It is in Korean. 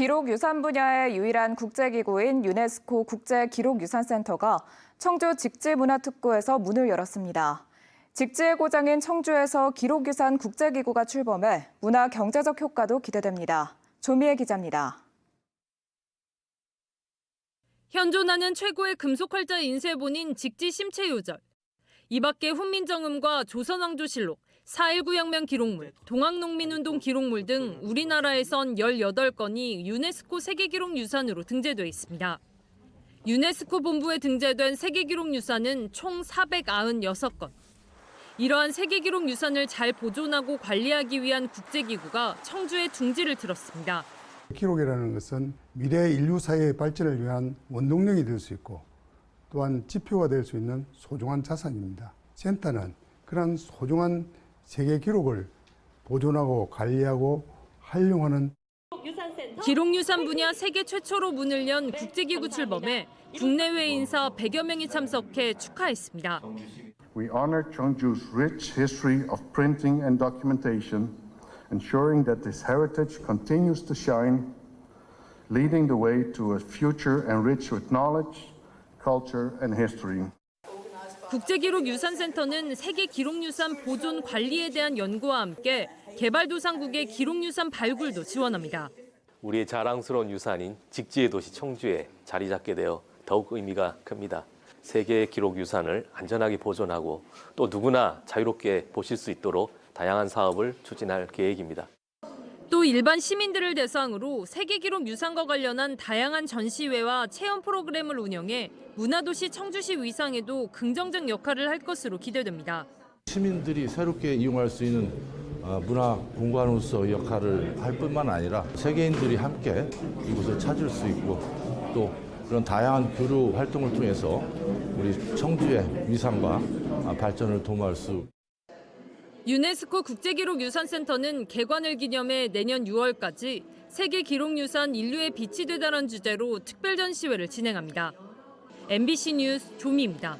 기록 유산 분야의 유일한 국제기구인 유네스코 국제기록유산센터가 청주 직지문화특구에서 문을 열었습니다. 직지의 고장인 청주에서 기록유산 국제기구가 출범해 문화 경제적 효과도 기대됩니다. 조미애 기자입니다. 현존하는 최고의 금속활자 인쇄본인 직지 심체요절. 이 밖에 훈민정음과 조선왕조실록, 4.19 혁명 기록물, 동학농민운동 기록물 등 우리나라에선 18건이 유네스코 세계기록 유산으로 등재돼 있습니다. 유네스코 본부에 등재된 세계기록 유산은 총 496건. 이러한 세계기록 유산을 잘 보존하고 관리하기 위한 국제기구가 청주에 둥지를 들었습니다. 기록이라는 것은 미래 인류 사회의 발전을 위한 원동력이 될 수 있고 또한 지표가 될 수 있는 소중한 자산입니다. 센터는 그러한 소중한 세계 기록을 보존하고 관리하고 활용하는 기록유산 분야 세계 최초로 문을 연 국제기구 출범에 국내외 인사 100여 명이 참석해 축하했습니다. We honor Cheongju's rich history of printing and documentation, ensuring that this heritage continues to shine, leading the way to a future enriched with knowledge, culture, and history. 국제기록유산센터는 세계 기록유산 보존 관리에 대한 연구와 함께 개발도상국의 기록유산 발굴도 지원합니다. 우리의 자랑스러운 유산인 직지의 도시 청주에 자리 잡게 되어 더욱 의미가 큽니다. 세계 기록 유산을 안전하게 보존하고 또 누구나 자유롭게 보실 수 있도록 다양한 사업을 추진할 계획입니다. 또 일반 시민들을 대상으로 세계 기록 유산과 관련한 다양한 전시회와 체험 프로그램을 운영해 문화도시 청주시 위상에도 긍정적 역할을 할 것으로 기대됩니다. 시민들이 새롭게 이용할 수 있는 어, 문화 공간으로서 역할을 할 뿐만 아니라 세계인들이 함께 이곳을 찾을 수 있고 또 그런 다양한 교류 활동을 통해서 우리 청주의 위상과 아, 발전을 도모할 수 유네스코 국제기록유산센터는 개관을 기념해 내년 6월까지 세계 기록유산 인류의 빛이 되다는 주제로 특별 전시회를 진행합니다. MBC 뉴스 조미입니다.